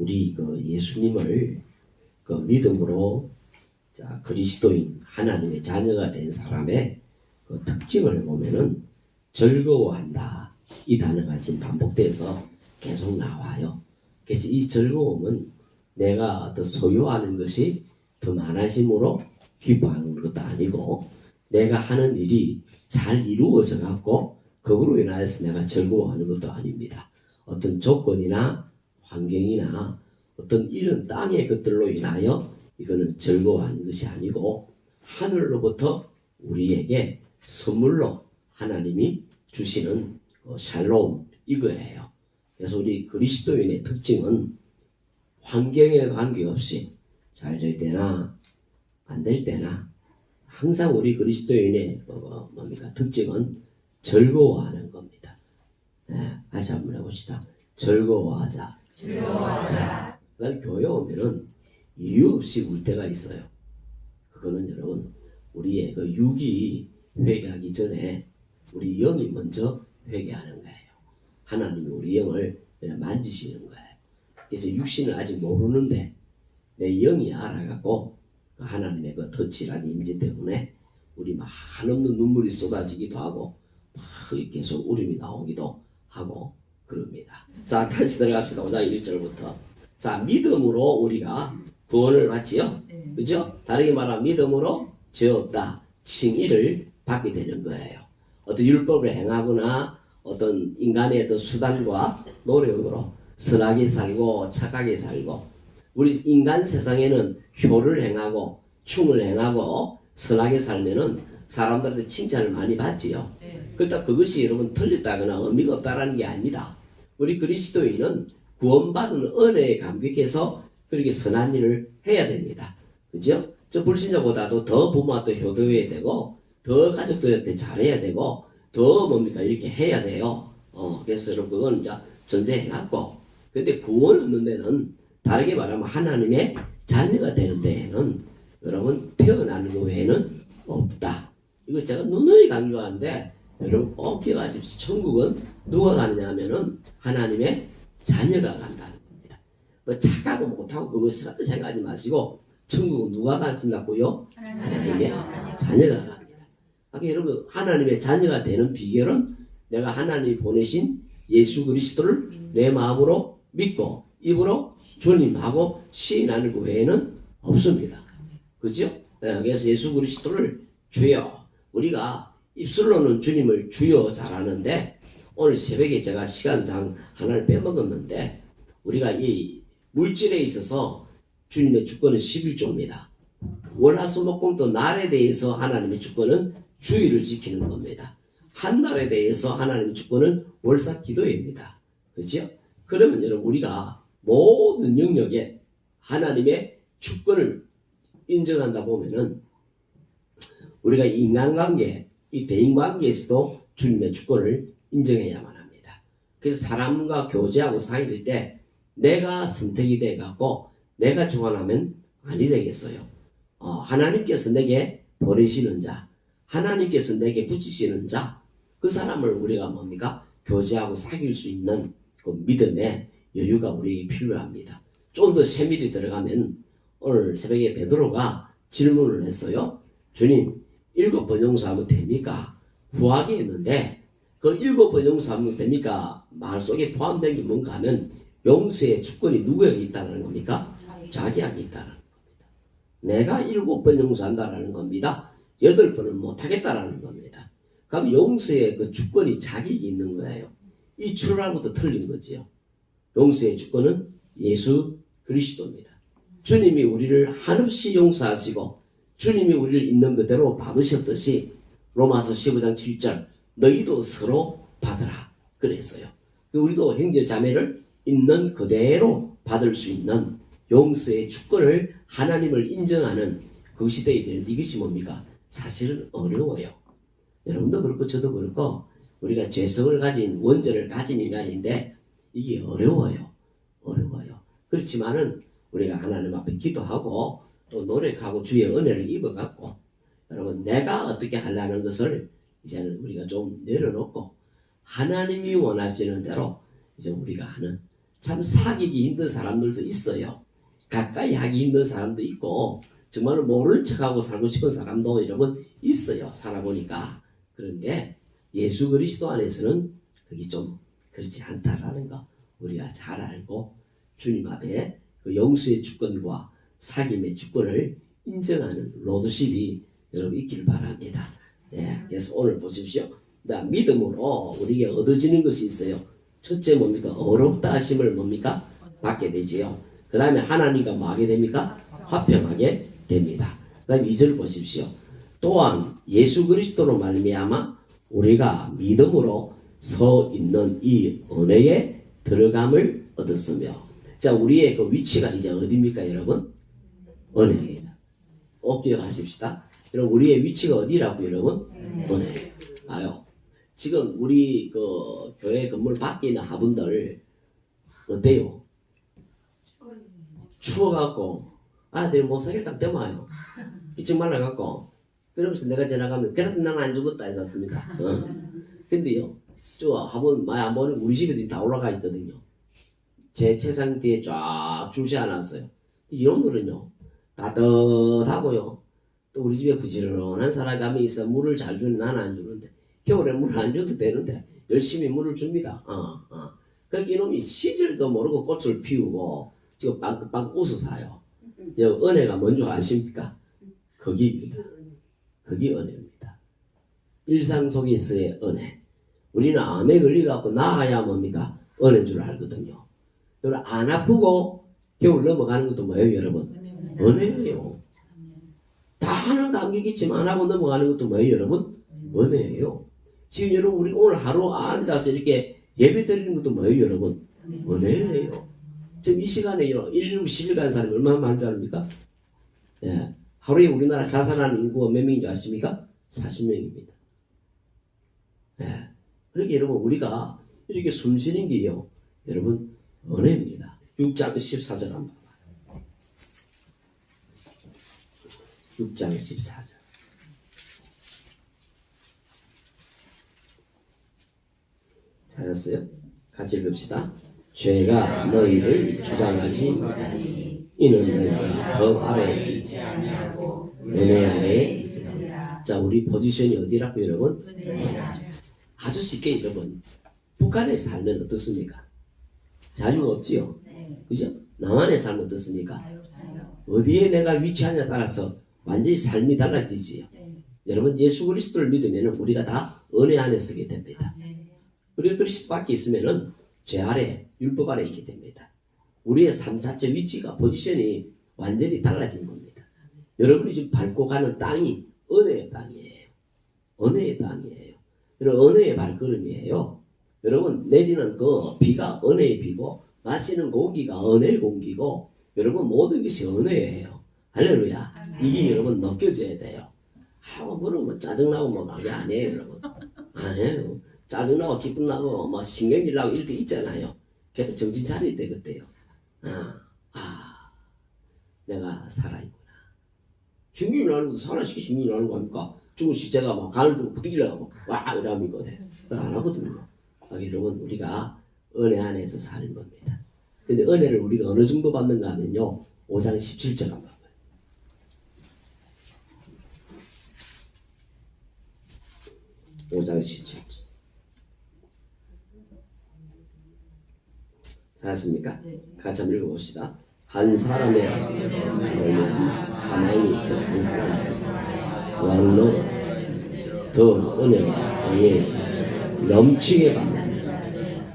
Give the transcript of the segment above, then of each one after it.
우리 그 예수님을 그 믿음으로 자 그리스도인 하나님의 자녀가 된 사람의 그 특징을 보면은 즐거워한다 이 단어가 지금 반복돼서 계속 나와요. 그래서 이 즐거움은 내가 더 소유하는 것이 더 많아짐으로 기뻐하는 것도 아니고 내가 하는 일이 잘 이루어져 갖고 그거로 인하여서 내가 즐거워하는 것도 아닙니다. 어떤 조건이나 환경이나 어떤 이런 땅의 것들로 인하여 이거는 즐거워하는 것이 아니고 하늘로부터 우리에게 선물로 하나님이 주시는 그 샬롬 이거예요. 그래서 우리 그리스도인의 특징은 환경에 관계없이 잘 될 때나 안 될 때나 항상 우리 그리스도인의 그 뭐- 뭡니까 특징은 즐거워하는 겁니다. 예, 다시 한번 해봅시다. 즐거워하자. 즐거워하자. 난 교회 오면은 이유 없이 울 때가 있어요. 그거는 여러분 우리의 그 육이 회개하기 전에 우리 영이 먼저 회개하는 거예요. 하나님이 우리 영을 만지시는 거예요. 그래서 육신을 아직 모르는데 내 영이 알아갖고 그 하나님의 그 터치란 임재 때문에 우리 막 한없는 눈물이 쏟아지기도 하고 막 계속 울음이 나오기도 하고 그럽니다. 자 다시 들어갑시다. 5장 1절부터 자 믿음으로 우리가 구원을 받지요. 네. 그죠? 다르게 말하면 믿음으로 죄 없다 칭의를 받게 되는 거예요. 어떤 율법을 행하거나 어떤 인간의 어떤 수단과 노력으로 선하게 살고 착하게 살고 우리 인간 세상에는 효를 행하고 충을 행하고 선하게 살면은 사람들한테 칭찬을 많이 받지요. 네. 그렇다 그것이 여러분 틀렸다거나 의미가 없다라는 게 아니다. 우리 그리스도인은 구원받은 은혜에 감격해서 그렇게 선한 일을 해야 됩니다. 그죠? 저 불신자보다도 더 부모한테 효도해야 되고 더 가족들한테 잘해야 되고 더 뭡니까 이렇게 해야 돼요. 어 그래서 여러분 그건 이제 전제해놨고 근데 구원 얻는 데는 다르게 말하면 하나님의 자녀가 되는 데에는 여러분 태어나는 것 외에는 없다. 이거 제가 누누이 강조하는데 여러분 꼭 기억하십시오. 천국은 누가 가느냐 하면은 하나님의 자녀가 간다는 겁니다. 뭐 착하고 못하고 그거 생각하지 마시고 천국은 누가 가신다고요? 하나님의 자녀가 갑니다. 아, 여러분 하나님의 자녀가 되는 비결은 내가 하나님이 보내신 예수 그리스도를 내 마음으로 믿고 입으로 주님하고 시인하는 것 외에는 없습니다. 그죠? 네, 그래서 예수 그리스도를 주여 우리가 입술로는 주님을 주여 잘하는데 오늘 새벽에 제가 시간상 하나를 빼먹었는데 우리가 이 물질에 있어서 주님의 주권은 11조입니다. 월화수목금도 날에 대해서 하나님의 주권은 주의를 지키는 겁니다. 한 날에 대해서 하나님의 주권은 월사 기도입니다. 그죠? 그러면 여러분 우리가 모든 영역에 하나님의 주권을 인정한다 보면은 우리가 인간관계, 이 대인관계에서도 주님의 주권을 인정해야만 합니다. 그래서 사람과 교제하고 사귀을 때 내가 선택이 돼 갖고 내가 주관하면 아니 되겠어요. 어, 하나님께서 내게 보내시는 자, 하나님께서 내게 붙이시는 자, 그 사람을 우리가 뭡니까? 교제하고 사귈 수 있는 그 믿음의 여유가 우리에게 필요합니다. 좀 더 세밀히 들어가면 오늘 새벽에 베드로가 질문을 했어요. 주님, 일곱 번 용서하면 됩니까? 구하게 했는데 그 일곱 번 용서하면 됩니까? 말 속에 포함된 게 뭔가 하면 용서의 주권이 누구에게 있다는 겁니까? 자기에게 있다는 겁니다. 내가 일곱 번 용서한다라는 겁니다. 여덟 번은 못하겠다라는 겁니다. 그럼 용서의 그 주권이 자기에게 있는 거예요. 이 출발부터 틀린 거지요. 용서의 주권은 예수 그리스도입니다. 주님이 우리를 한없이 용서하시고 주님이 우리를 있는 그대로 받으셨듯이 로마서 15장 7절 너희도 서로 받으라 그랬어요. 우리도 형제 자매를 있는 그대로 받을 수 있는 용서의 주권을 하나님을 인정하는 그 시대에 되는 이것이 뭡니까? 사실은 어려워요. 여러분도 그렇고 저도 그렇고 우리가 죄성을 가진 원죄를 가진 인간인데 이게 어려워요. 어려워요. 그렇지만은 우리가 하나님 앞에 기도하고 또 노력하고 주의 은혜를 입어갖고 여러분 내가 어떻게 하려는 것을 이제는 우리가 좀 내려놓고 하나님이 원하시는 대로 이제 우리가 하는 참 사귀기 힘든 사람들도 있어요. 가까이 하기 힘든 사람도 있고 정말 모른 척하고 살고 싶은 사람도 여러분 있어요. 살아보니까. 그런데 예수 그리스도 안에서는 그게 좀 그렇지 않다라는 거 우리가 잘 알고 주님 앞에 그 영수의 주권과 사귐의 주권을 인정하는 로드십이 여러분 있기를 바랍니다. 예, 그래서 오늘 보십시오. 나 믿음으로 우리에게 얻어지는 것이 있어요. 첫째 뭡니까? 어렵다 하심을 뭡니까? 받게 되지요. 그 다음에 하나님과 뭐 하게 됩니까? 화평하게 됩니다. 그 다음에 2절 보십시오. 또한 예수 그리스도로 말미암아 우리가 믿음으로 서 있는 이 은혜에 들어감을 얻었으며 자 우리의 그 위치가 이제 어디입니까 여러분? 은혜입니다. 꼭 기억하십시다. 여러분 우리의 위치가 어디라고 여러분? 은혜. 아요. 지금 우리 그 교회 건물 밖에 있는 화분들 어때요? 추워갖고 아 내일 못 살겠다 때마요. 이쪽 말라갖고 그러면서 내가 지나가면 그래도 나는 안 죽었다 해서 습니다 어. 근데요 저 화분 많이 안 보는 우리 집에 다 올라가 있거든요. 제 책상 뒤에 쫙 줄지 않았어요. 이놈들은요 따뜻하고요. 또 우리 집에 부지런한 사람이 있어 물을 잘 주는 나는 안 주는데 겨울에 물을 안 줘도 되는데 열심히 물을 줍니다. 어, 어. 그렇게 이놈이 시절도 모르고 꽃을 피우고 지금 빵긋빵긋 웃어 사요. 여 은혜가 뭔지 아십니까? 거기입니다. 그게 은혜입니다. 일상 속에서의 은혜. 우리는 암에 걸려갖고 나아야 뭡니까? 은혜인 줄 알거든요. 여러분 안 아프고 겨울 넘어가는 것도 뭐예요 여러분? 은혜예요. 다 하는 감격이지만 안 하고 넘어가는 것도 뭐예요 여러분? 은혜예요. 지금 여러분 우리 오늘 하루 앉아서 이렇게 예배 드리는 것도 뭐예요 여러분? 은혜예요. 지금 이 시간에 1년 시일 가는 사람이 얼마나 많은 줄 압니까? 예. 하루에 우리나라 자살하는 인구가 몇 명인 줄 아십니까? 40명입니다. 예. 그러니까 여러분 우리가 이렇게 숨 쉬는 게요. 여러분 은혜입니다. 6장 14절 한번 봐봐요. 6장 14절. 찾았어요? 같이 읽읍시다. 죄가 너희를 주장하지 못하니 이는 너희가 법 아래 있지 아니하고 은혜 아래에 있으리라. 자 우리 포지션이 어디라고 여러분? 아주 쉽게 여러분 북한에 살면 어떻습니까? 자유가 없지요. 그죠? 남한에 살면 어떻습니까? 어디에 내가 위치하냐에 따라서 완전히 삶이 달라지지요. 여러분 예수 그리스도를 믿으면 우리가 다 은혜 안에 서게 됩니다. 우리가 그리스도 밖에 있으면은 죄 아래 율법 아래 있게 됩니다. 우리의 삶 자체 위치가 포지션이 완전히 달라진 겁니다. 여러분이 지금 밟고 가는 땅이 은혜의 땅이에요. 은혜의 땅이에요. 여러분 은혜의 발걸음이에요. 여러분 내리는 그 비가 은혜의 비고 마시는 공기가 은혜의 공기고 여러분 모든 것이 은혜예요. 할렐루야. 이게 여러분 느껴져야 돼요. 하고 그러면 뭐 짜증나고 뭐 그게 아니에요 여러분. 아니에요. 짜증나고 기분 나고 뭐 신경질 나고 이럴 때 있잖아요. 그래도 정신 차릴 때 그때요. 아, 아, 내가 살아있구나. 신경이 나는 것도 살아있게 신경이 나는 거 아닙니까? 죽은 시체가 막 가을 들고 부득이라고 와 이러미거든. 그걸 안 하거든요. 아, 여러분 우리가 은혜 안에서 사는 겁니다. 근데 은혜를 우리가 어느 정도 받는가 하면요. 5장 17절 한번 봐요. 5장 17절. 잘했습니까? 네. 같이 한번 읽어봅시다. 한 사람의 말로 사망이 그한 사람 왕로 더 은혜와 의에서 넘치게 받는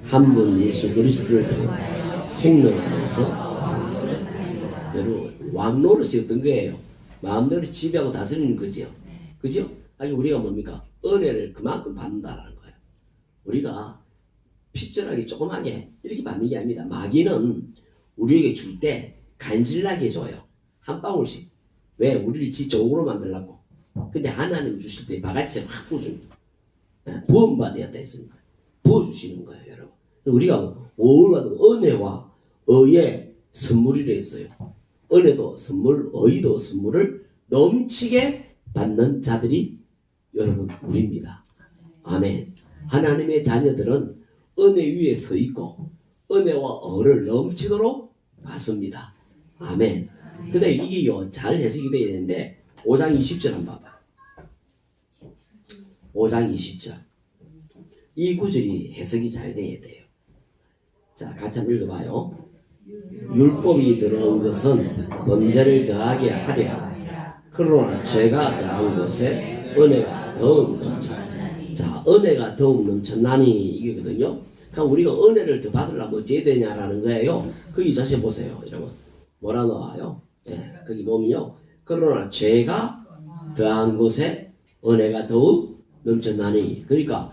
한 분 예수 그리스도를 통해 생명 안에서 여러분 왕노릇이 어떤 거예요? 마음대로 지배하고 다스리는 거죠. 그죠? 아니 우리가 뭡니까? 은혜를 그만큼 받는다라는 거예요. 우리가 핏절하게 조그맣게 이렇게 받는 게 아닙니다. 마귀는 우리에게 줄 때 간질나게 줘요. 한 방울씩. 왜? 우리를 지 좋으로 만들라고. 근데 하나님 주실 때 바가지처럼 확 부어줍니다. 예, 부음받아야 됐습니다. 부어주시는 거예요, 여러분. 우리가 뭘 받은 은혜와 의의 선물이라 했어요. 은혜도 선물, 의도 선물을 넘치게 받는 자들이 여러분 우리입니다. 아멘. 하나님의 자녀들은 은혜 위에 서 있고 은혜와 어를 넘치도록 받습니다. 아멘. 근데 이게요, 잘 해석이 되어야 되는데, 5장 20절 한번 봐봐. 5장 20절. 이 구절이 해석이 잘 돼야 돼요. 자, 같이 한번 읽어봐요. 율법이 들어온 것은 범죄를 더하게 함이라. 그러나 죄가 더한 것에 은혜가 더욱 넘쳐. 자, 은혜가 더욱 넘쳤나니 이거거든요. 그러니까 우리가 은혜를 더 받으려면 어찌해야 되냐라는 거예요. 거기 자신 보세요. 여러분. 뭐라 나와요? 예, 거기 보면요. 그러나 죄가 더한 것에 은혜가 더욱 넘쳤나니. 그러니까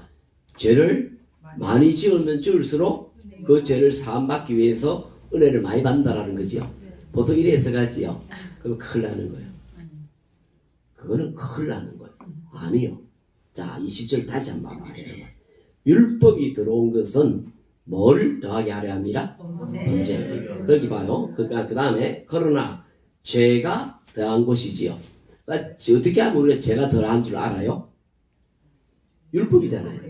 죄를 많이 지으면 지을수록 그 죄를 사함받기 위해서 은혜를 많이 받는다라는 거지요. 보통 이래 해석하지요. 그럼 큰일 나는 거예요. 그거는 큰일 나는 거예요. 아니요. 자, 20절 다시 한번 봐봐요. 여러분. 율법이 들어온 것은 뭘 더하게 하려 함이라? 범죄. 거기 봐요. 그러니까 그 다음에 그러나 죄가 더한 것이지요. 그러니까 어떻게 하면 우리가 죄가 더한 줄 알아요? 율법이잖아요.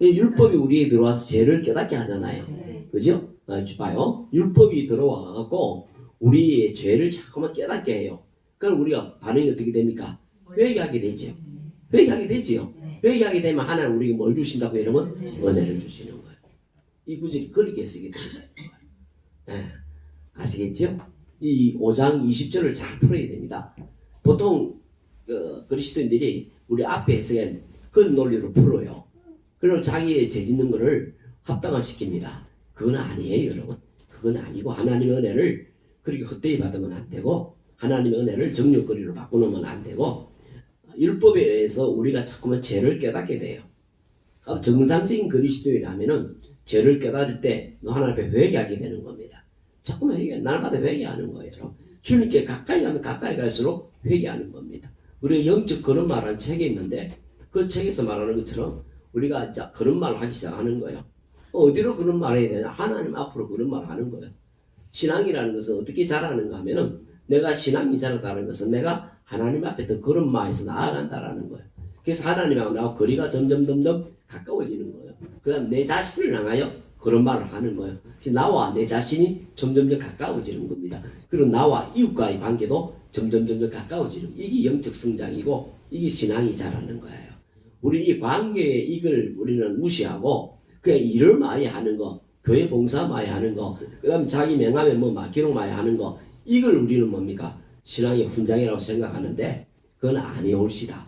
이 율법이 우리에 들어와서 죄를 깨닫게 하잖아요. 그죠? 아, 봐요. 율법이 들어와갖고 우리의 죄를 자꾸만 깨닫게 해요. 그럼 우리가 반응이 어떻게 됩니까? 회개하게 되죠. 회개하게 되지요. 회개하게 되면 하나님 우리가 뭘 주신다고 이러면 은혜를 주시는 거예요. 이 구절이 그렇게 해석이 된다. 예. 아시겠죠? 이 5장 20절을 잘 풀어야 됩니다. 보통 그 그리스도인들이 우리 앞에 해석한 그 논리로 풀어요. 그리고 자기의 죄 짓는 거를 합당화시킵니다. 그건 아니에요, 여러분. 그건 아니고 하나님의 은혜를 그렇게 헛되이 받으면 안 되고 하나님의 은혜를 정욕거리로 바꾸놓으면 안 되고 율법에 의해서 우리가 자꾸만 죄를 깨닫게 돼요. 그럼 정상적인 그리스도인이라면은 죄를 깨달을 때너 하나님 앞에 회개하게 되는 겁니다. 자꾸만 회개, 날마다 회개하는 거예요. 주님께 가까이 가면 가까이 갈수록 회개하는 겁니다. 우리가 영적 그런 말하는 책이 있는데 그 책에서 말하는 것처럼 우리가 이제 그런 말을 하기 시작하는 거예요. 어디로 그런 말을 해야 되냐? 하나님 앞으로 그런 말을 하는 거예요. 신앙이라는 것은 어떻게 자라는가 하면은 내가 신앙이 자라다는 것은 내가 하나님 앞에 더 그런 마에서 나아간다라는 거예요. 그래서 하나님하고 나하고 거리가 점점 점점 가까워지는 거예요. 그 다음 내 자신을 향하여 그런 말을 하는 거예요. 나와 내 자신이 점점점 가까워지는 겁니다. 그리고 나와 이웃과의 관계도 점점 점점 가까워지는 이게 영적 성장이고 이게 신앙이 자라는 거예요. 우리 이 관계의 이걸 우리는 무시하고 그냥 일을 많이 하는 거, 교회 봉사 많이 하는 거, 그 다음 자기 명함에 뭐 마키롱 많이 하는 거 이걸 우리는 뭡니까 신앙의 훈장이라고 생각하는데 그건 아니올시다.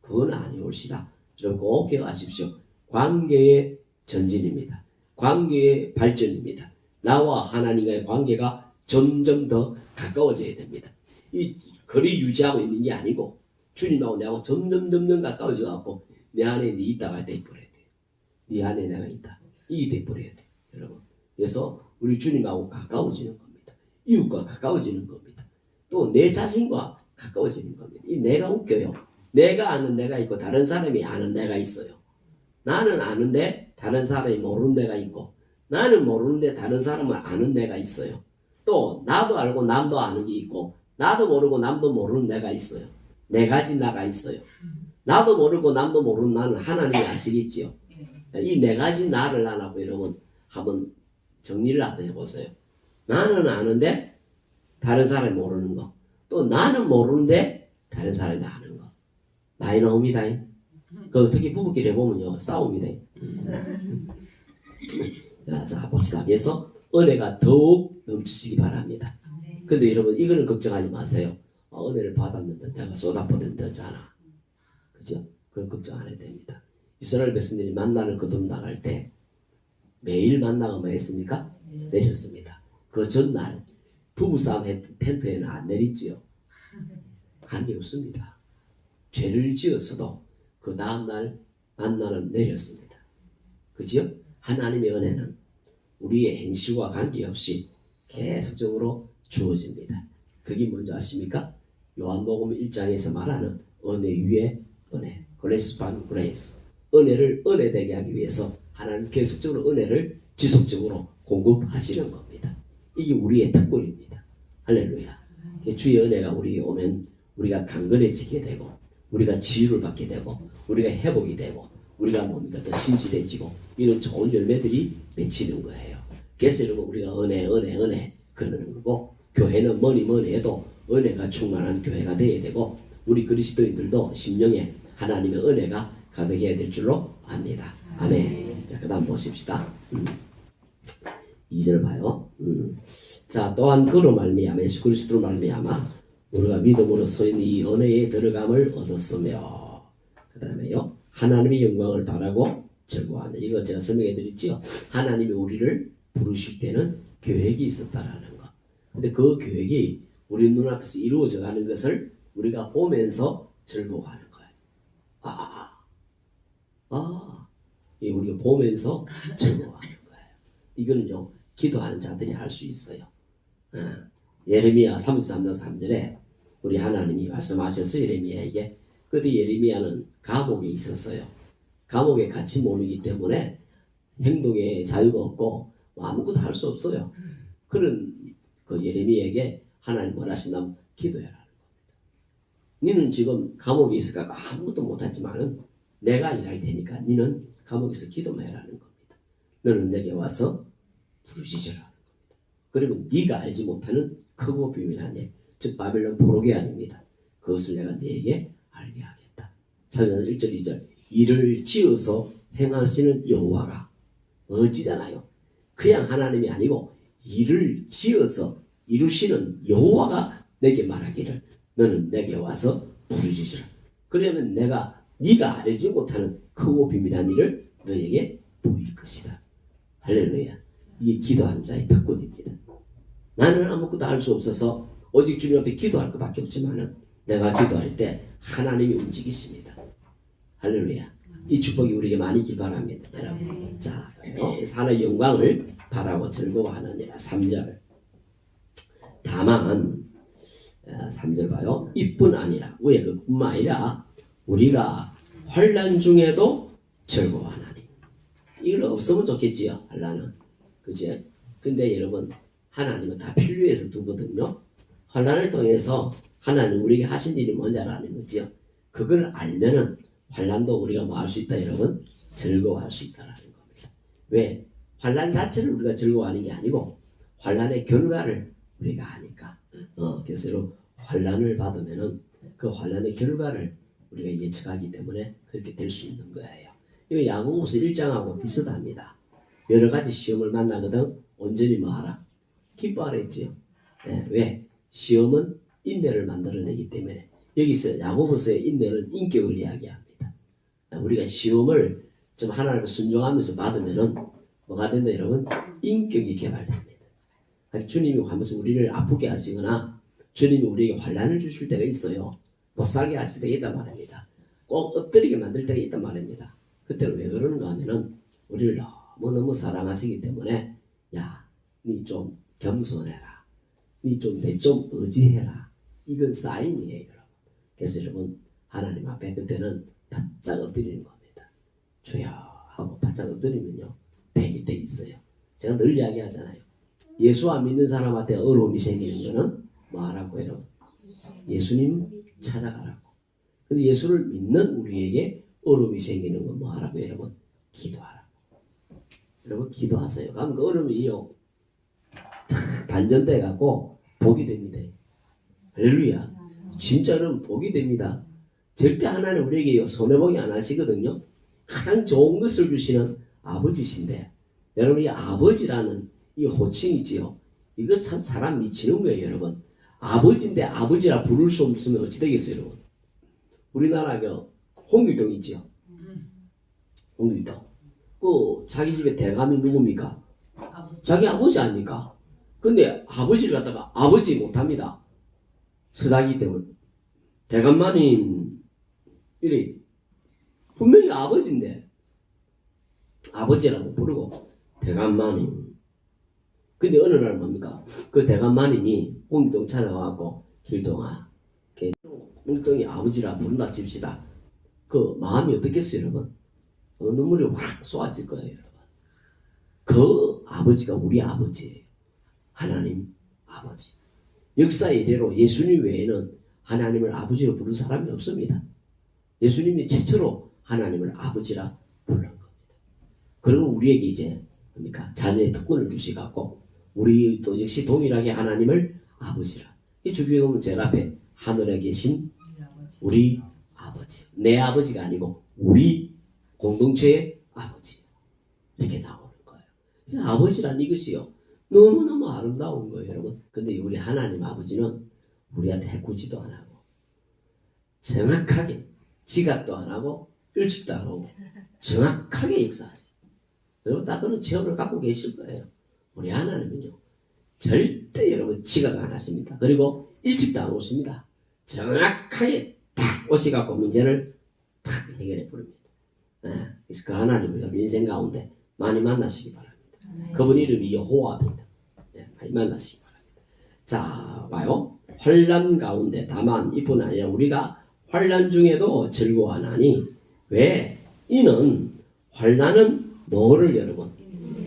그건 아니올시다. 여러분 꼭 기억하십시오. 관계의 전진입니다. 관계의 발전입니다. 나와 하나님과의 관계가 점점 더 가까워져야 됩니다. 이 거리 유지하고 있는 게 아니고 주님하고 내하고 점점 점점 가까워져 갖고 내 안에 네 있다가 돼버려야 돼요. 네 안에 내가 있다. 이게 돼버려야 돼요. 여러분. 그래서 우리 주님하고 가까워지는 겁니다. 이웃과 가까워지는 겁니다. 또 내 자신과 가까워지는 겁니다. 이 내가 웃겨요. 내가 아는 내가 있고 다른 사람이 아는 내가 있어요. 나는 아는데 다른 사람이 모르는 내가 있고 나는 모르는데 다른 사람은 아는 내가 있어요. 또 나도 알고 남도 아는 게 있고 나도 모르고 남도 모르는 내가 있어요. 네 가지 나가 있어요. 나도 모르고 남도 모르는 나는 하나님이 아시겠지요. 이 네 가지 나를 하나고 이러면 한번 정리를 한번 해보세요. 나는 아는데 다른 사람이 모르는 거. 또 나는 모르는데 다른 사람이 아는 거. 많이 나옵니다. 그 특히 부부끼리 보면요 싸웁니다. 자, 자 봅시다. 그래서 은혜가 더욱 넘치시기 바랍니다. 근데 여러분 이거는 걱정하지 마세요. 어, 은혜를 받았는데 내가 쏟아버린 데잖아. 그죠? 그건 걱정 안 해도 됩니다. 이스라엘 백성들이 만나를 거듭 나갈 때 매일 만나가 뭐 했습니까? 내렸습니다. 그 전날 부부싸움 텐트에는 안 내리지요. 한게 없습니다. 죄를 지었어도 그 다음날 만나는 내렸습니다. 그지요? 하나님의 은혜는 우리의 행실과 관계없이 계속적으로 주어집니다. 그게 뭔지 아십니까? 요한복음 1장에서 말하는 은혜 위에 은혜, grace upon grace. 은혜를 은혜되게 하기 위해서 하나님 계속적으로 은혜를 지속적으로 공급하시는 겁니다. 이게 우리의 특권입니다. 할렐루야. 주의 은혜가 우리에 오면 우리가 강건해지게 되고 우리가 치유를 받게 되고 우리가 회복이 되고 우리가 뭡니까 더 신실해지고 이런 좋은 열매들이 맺히는 거예요. 그래서 여러분 우리가 은혜, 은혜, 은혜 그러는 거고 교회는 뭐니 뭐니 해도 은혜가 충만한 교회가 되어야 되고 우리 그리스도인들도 심령에 하나님의 은혜가 가득해야 될 줄로 압니다. 아멘. 자, 그 다음 보십시다. 음. 2절 봐요. 음. 자, 또한 그로 말미암아 예수 그리스도로 말미암아 우리가 믿음으로 서인 이 은혜에 들어감을 얻었으며 그 다음에요. 하나님의 영광을 바라고 즐거워하는 이거 제가 설명해 드렸지요. 하나님이 우리를 부르실 때는 계획이 있었다라는 거. 근데 그 계획이 우리 눈앞에서 이루어져 가는 것을 우리가 보면서 즐거워하는 거예요. 아, 아, 아. 아. 이 우리가 보면서 즐거워하는 거예요. 이거는요, 기도하는 자들이 할 수 있어요. 어. 예레미야 33장 3절에 우리 하나님이 말씀하셔서 예레미야에게 그때 예레미야는 감옥에 있었어요. 감옥에 갇힌 몸이기 때문에 행동에 자유가 없고 뭐 아무것도 할 수 없어요. 그런 그 예레미야에게 하나님 원하신다면 기도해라는 겁니다. 너는 지금 감옥에 있으니까 아무것도 못하지만은 내가 일할 테니까 너는 감옥에서 기도만 해라는 겁니다. 너는 내게 와서 부르짖으라는 겁니다. 그리고 네가 알지 못하는 크고 비밀한 일, 즉 바벨론 포로게아입니다. 그것을 내가 네게 알게 하겠다. 사전 1절 2절 일을 지어서 행하시는 여호와가 어찌잖아요. 그냥 하나님이 아니고 일을 지어서 이루시는 여호와가 내게 말하기를 너는 내게 와서 부르짖으라. 그러면 내가 네가 알지 못하는 크고 비밀한 일을 너에게 보일 것이다. 할렐루야. 이게 기도하는 자의 특권입니다. 나는 아무것도 할수 없어서 오직 주님 앞에 기도할 것밖에 없지만은 내가 기도할 때 하나님이 움직이십니다. 할렐루야. 이 축복이 우리에게 많이 길 바랍니다. 여러분. 자, 하나의 영광을 바라고 즐거워하느니라. 3절. 다만 3절 봐요. 이뿐 아니라 왜 그뿐만 아니라 우리가 환란 중에도 즐거워하나니. 이걸 없으면 좋겠지요. 환란은. 그지? 근데 여러분 하나님은 다 필요해서 두거든요. 환란을 통해서 하나님 우리에게 하신 일이 뭔지라는 거죠. 그걸 알면은 환란도 우리가 뭐 할 수 있다 여러분 즐거워할 수 있다라는 겁니다. 왜 환란 자체를 우리가 즐거워하는 게 아니고 환란의 결과를 우리가 아니까. 어 그래서 여러분 환란을 받으면은 그 환란의 결과를 우리가 예측하기 때문에 그렇게 될 수 있는 거예요. 이거 야고보서 1장하고 비슷합니다. 여러 가지 시험을 만나거든 온전히 뭐하라 기뻐하라 했지요. 네, 왜 시험은 인내를 만들어내기 때문에 여기서 야고보서의 인내는 인격을 이야기합니다. 우리가 시험을 좀 하나님을 순종하면서 받으면은 뭐가 된다 여러분? 인격이 개발됩니다. 주님이 하면서 우리를 아프게 하시거나 주님이 우리에게 환란을 주실 때가 있어요. 못 살게 하실 때가 있단 말입니다. 꼭 엎드리게 만들 때가 있단 말입니다. 그때는 왜 그러는가 하면은 우리를 너무너무 사랑하시기 때문에 야, 니 좀 겸손해라. 니 좀 내 좀 의지해라. 이건 사인이에요, 여러분. 그래서 여러분 하나님 앞에 그때는 바짝 엎드리는 겁니다. 주여 하고 바짝 엎드리면요 되기 때 있어요. 제가 늘 이야기하잖아요. 예수 안 믿는 사람한테 어려움이 생기는 거는 뭐 하라고 여러분? 예수님 찾아가라고. 근데 예수를 믿는 우리에게 어려움이 생기는 건 뭐 하라고 여러분? 기도하라고. 여러분 기도하세요. 그럼 그 어려움이요 반전돼 갖고 복이 됩니다. 할렐루야. 진짜는 복이 됩니다. 절대 하나님 우리에게 손해보기 안 하시거든요. 가장 좋은 것을 주시는 아버지신데 여러분 이 아버지라는 이 호칭이지요. 이거 참 사람 미치는 거예요, 여러분. 아버지인데 아버지라 부를 수 없으면 어찌 되겠어요, 여러분? 우리나라 그 홍길동 있지요. 홍길동. 그 자기 집에 대감이 누굽니까? 자기 아버지 아닙니까? 근데 아버지를 갖다가 아버지 못합니다. 서자기 때문에. 대감마님, 이래. 분명히 아버지인데, 아버지라고 부르고, 대감마님. 근데 어느 날 뭡니까? 그 대감마님이 홍길동 찾아와갖고, 길동아, 홍길동이 아버지라 부른다 칩시다. 그 마음이 어떻겠어요, 여러분? 어, 눈물이 확 쏟아질 거예요. 그 아버지가 우리 아버지예요. 하나님 아버지. 역사의 이래로 예수님 외에는 하나님을 아버지로 부른 사람이 없습니다. 예수님이 최초로 하나님을 아버지라 부른 겁니다. 그리고 우리에게 이제 그러니까 자녀의 특권을 주시갖고 우리 또 역시 동일하게 하나님을 아버지라. 이 주기에 보면 제일 앞에 하늘에 계신 우리 아버지. 내 아버지가 아니고 우리 공동체의 아버지. 이렇게 나오는 거예요. 아버지란 이것이요. 너무너무 아름다운 거예요, 여러분. 근데 우리 하나님 아버지는 우리한테 해꾸지도 안 하고 정확하게 지각도 안 하고 일찍도 안 하고 정확하게 역사하죠. 여러분 다 그런 체험을 갖고 계실 거예요. 우리 하나님은요. 절대 여러분 지각 안 하십니다. 그리고 일찍도 안 오십니다. 정확하게 딱 오시갖고 문제를 탁 해결해 버립니다. 네, 그래서 그 하나님을 여러분 인생 가운데 많이 만나시기 바랍니다. 그분 이름이 여호와입니다. 네, 많이 만나시기 바랍니다. 자, 봐요. 환란 가운데 다만 이뿐 아니라 우리가 환란 중에도 즐거워하나니 왜? 이는 환란은 뭐를 여러분?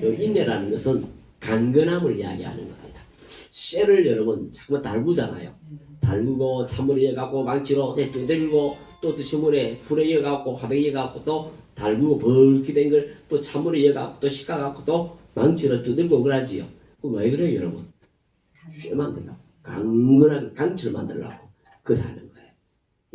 요 인내라는 것은 강건함을 이야기하는 겁니다. 쇠를 여러분 자꾸만 달구잖아요. 달구고 찬물에 이어갖고 망치로 두들고 또 시물에 불에 이어갖고 화덕에 이어갖고 또 달구고 벌게 된 걸또 찬물에 이어갖고 또 씻어갖고 또 망치로 두들고 그러지요. 그럼 왜 그래요 여러분? 쇠 만들라고 강건하게 강철 만들라고 그래 하는 거예요.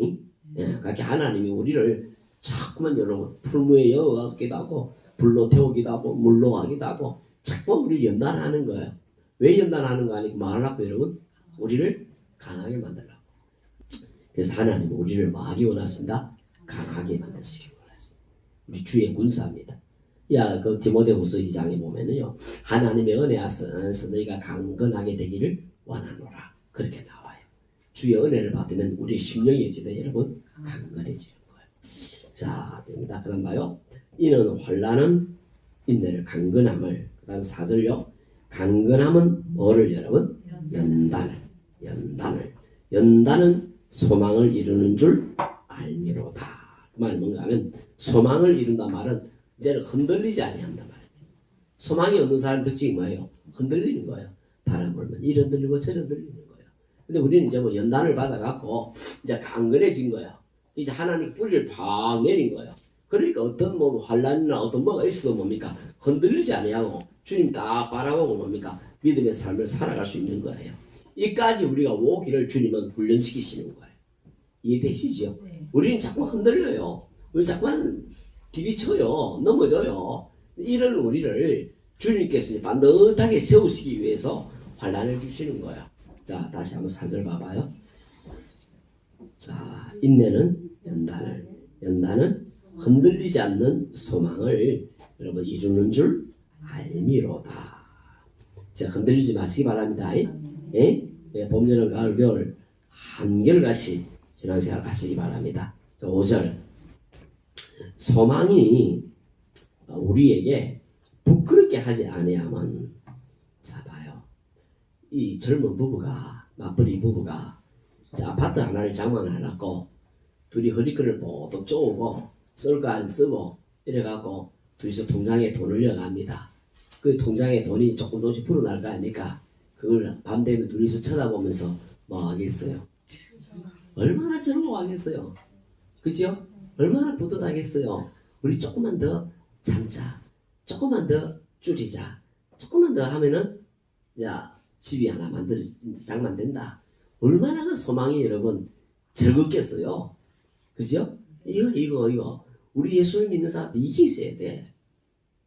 응? 예, 그렇게 하나님이 우리를 자꾸만 여러분 풀무에 여어가기도 하고 불로 태우기도 하고 물로 하기도 하고 자꾸 우리를 연단하는 거예요. 왜 연단하는 거 아니고 말하고 여러분 우리를 강하게 만들라고. 그래서 하나님은 우리를 뭐하기 원하신다? 강하게 만드시기. 우리 주의 군사입니다. 야, 그 디모데후서 2장에 보면은요. 하나님의 은혜 안에서 너희가 강건하게 되기를 원하노라. 그렇게 나와요. 주의 은혜를 받으면 우리 심령이 어찌돼 여러분 강건해지는 거예요. 자, 됩니다. 그럼 봐요. 이는 환란은 인내를 강건함을 그다음 사절요. 강건함은 뭐를 여러분? 연단을 연단을 연단은 소망을 이루는 줄 말은 뭔가 하면 소망을 이룬다 말은 이제는 흔들리지 아니한다 말이에요. 소망이 없는 사람 특징이 뭐예요? 흔들리는 거예요. 바람 불면 이리 흔들리고 저리 흔들리는 거예요. 근데 우리는 이제 뭐 연단을 받아갖고 이제 강건해진 거예요. 이제 하나님 뿌리를 팍 내린 거예요. 그러니까 어떤 뭐 환란이나 어떤 뭐가 있어도 뭡니까 흔들리지 아니하고 주님 딱 바라보고 뭡니까 믿음의 삶을 살아갈 수 있는 거예요. 이까지 우리가 오기를 주님은 훈련시키시는 거예요. 이해되시죠? 우리는 자꾸 흔들려요. 우리 자꾸만 디비쳐요. 넘어져요. 이런 우리를 주님께서 반듯하게 세우시기 위해서 환란을 주시는 거예요. 자, 다시 한번 사절 봐봐요. 자, 인내는 연단을, 연단은 흔들리지 않는 소망을 여러분 이루는 줄 알미로다. 자, 흔들리지 마시기 바랍니다. 예? 예, 봄, 여름, 가을, 겨울 한결같이 신앙생활 하시기 바랍니다. 자, 5절 소망이 우리에게 부끄럽게 하지 자 봐요. 이 젊은 부부가 맞벌이 부부가 자, 아파트 하나를 장만하려고 둘이 허리끈을 뽀독 쪼고 쓸거 안 쓰고 이래갖고 둘이서 통장에 돈을 넣어갑니다. 그 통장에 돈이 조금 조금씩 불어날 거 아닙니까? 그걸 밤 되면 둘이서 쳐다보면서 뭐 하겠어요? 얼마나 즐거워하겠어요? 그죠? 얼마나 뿌듯하겠어요? 우리 조금만 더 참자. 조금만 더 줄이자. 조금만 더 하면은 자 집이 하나 만들 잘 만든다. 얼마나 그 소망이 여러분 즐겁겠어요. 그죠? 이거 이거 이거 우리 예수를 믿는 사람들 이게 있어야 돼.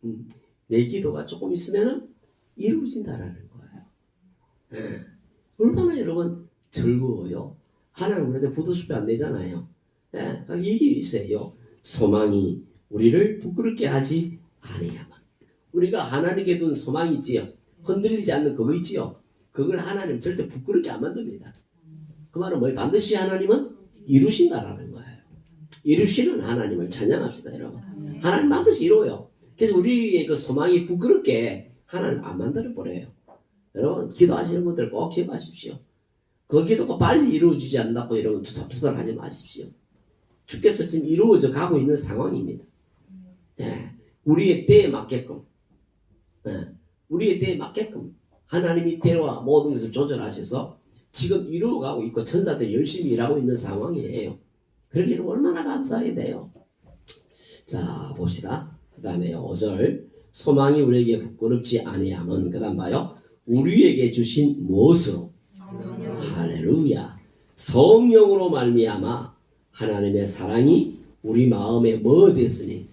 음, 내 기도가 조금 있으면은 이루어진다라는 거예요. 예. 얼마나 여러분 즐거워요. 하나님 우리한테 부도수표 안 내잖아요. 예, 이게 있어요. 소망이 우리를 부끄럽게 하지 아니야만. 우리가 하나님께 둔 소망이 있지요. 흔들리지 않는 그거 있지요. 그걸 하나님 절대 부끄럽게 안 만듭니다. 그 말은 뭐예요? 반드시 하나님은 이루신다라는 거예요. 이루시는 하나님을 찬양합시다, 여러분. 하나님 반드시 이루어요. 그래서 우리의 그 소망이 부끄럽게 하나님 안 만들어 버려요. 여러분 기도하시는 분들 꼭 기억하십시오. 그 기도가 빨리 이루어지지 않는다고 여러분 투덜투덜하지 마십시오. 주께서 지금 이루어져 가고 있는 상황입니다. 예, 우리의 때에 맞게끔, 예, 우리의 때에 맞게끔 하나님이 때와 모든 것을 조절하셔서 지금 이루어가고 있고 천사들이 열심히 일하고 있는 상황이에요. 그러기는 얼마나 감사해야 돼요. 자 봅시다. 그 다음에 5절 소망이 우리에게 부끄럽지 아니함은 그 다음 봐요. 우리에게 주신 무엇으로 할렐루야 성령으로 말미암아 하나님의 사랑이 우리 마음에 뭐 됐으니?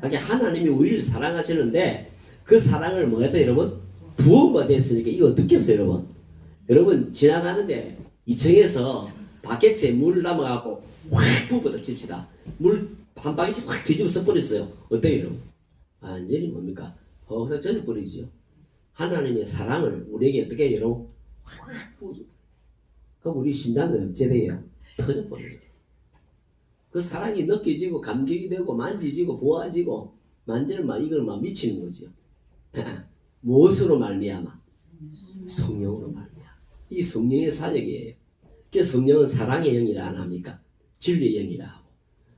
그러니까 하나님이 우리를 사랑하시는데 그 사랑을 뭐 했다 여러분? 부어가 됐으니까 이거 어떻겠어요 여러분? 여러분 지나가는데 2층에서 바켓에 물 남아갖고 확 부어다 칩시다. 물 한 바퀴씩 확 뒤집어 써버렸어요. 어때요 여러분? 완전히 뭡니까? 허사 젖어버리지요. 하나님의 사랑을 우리에게 어떻게 여러분? 확 부어줘 그럼 우리 심장은 어째 돼요 터져버리죠 그 사랑이 느껴지고 감격이 되고 만지지고 보아지고 막 이걸 막 미치는 거죠. 무엇으로 말미암아? 성령으로 말미암아. 이 성령의 사역이에요. 그 성령은 사랑의 영이라 안 합니까? 진리의 영이라 하고.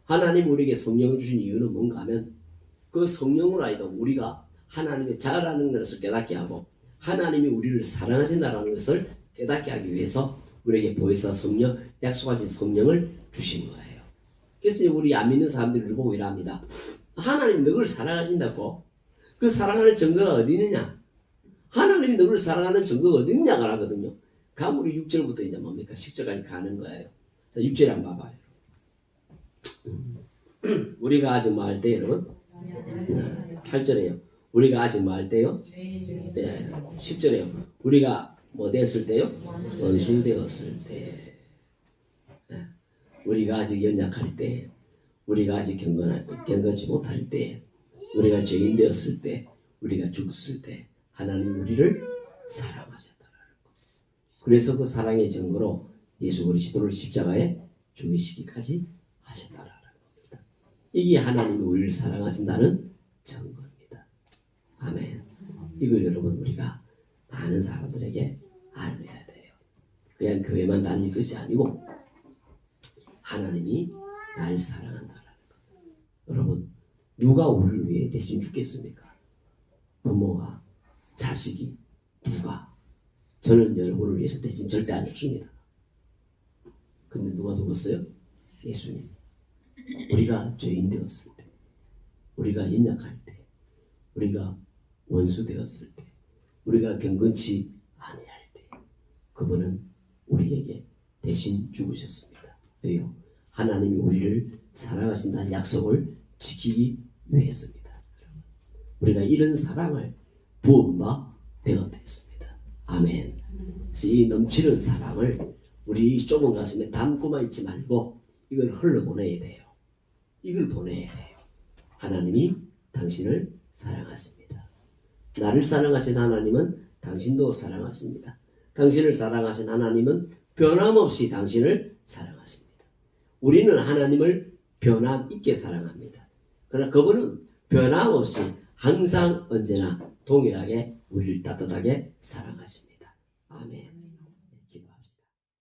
하나님 우리에게 성령을 주신 이유는 뭔가 하면 그 성령으로 하여금 우리가 하나님의 자라는 것을 깨닫게 하고 하나님이 우리를 사랑하신다는 것을 깨닫게 하기 위해서 우리에게 보혜사 성령, 약속하신 성령을 주신 거예요. 그래서 우리 안 믿는 사람들을 보고 이랍니다. 하나님 너를 사랑하신다고? 그 사랑하는 증거가 어디 있느냐? 하나님이 너를 사랑하는 증거가 어디 있냐가 하거든요. 우리 6절부터 이제 뭡니까? 10절까지 가는 거예요. 자, 6절 한번 봐봐요. 우리가 아직 뭐할 때, 여러분? 8절에요. 우리가 아직 뭐할 때요? 네. 10절에요. 우리가 뭐 됐을 때요? 원수 되었을 때. 네. 우리가 아직 연약할 때, 우리가 아직 경건, 경건치 못할 때, 우리가 죄인 되었을 때, 우리가 죽었을 때, 하나님 우리를 사랑하셨다는 것. 그래서 그 사랑의 증거로 예수 그리스도를 십자가에 죽이시기까지 하셨다라는 겁니다. 이게 하나님이 우리를 사랑하신다는 증거입니다. 아멘. 이걸 여러분 우리가 많은 사람들에게 알려야 돼요. 그냥 교회만 다닐 것이 아니고 하나님이 나를 사랑한다라는 것. 여러분 누가 우리를 위해 대신 죽겠습니까? 부모가 자식이 누가 저는 여러분을 위해서 대신 절대 안 죽습니다. 근데 누가 죽었어요? 예수님. 우리가 죄인 되었을 때, 우리가 연약할 때, 우리가 원수 되었을 때, 우리가 경건치 그분은 우리에게 대신 죽으셨습니다. 왜요? 하나님이 우리를 사랑하신다는 약속을 지키기 위해서입니다. 우리가 이런 사랑을 부음바 되었습니다. 아멘. 그래서 이 넘치는 사랑을 우리 좁은 가슴에 담고만 있지 말고 이걸 흘러보내야 돼요. 이걸 보내야 돼요. 하나님이 당신을 사랑하십니다. 나를 사랑하신 하나님은 당신도 사랑하십니다. 당신을 사랑하신 하나님은 변함없이 당신을 사랑하십니다. 우리는 하나님을 변함 있게 사랑합니다. 그러나 그분은 변함없이 항상 언제나 동일하게 우리를 따뜻하게 사랑하십니다. 아멘.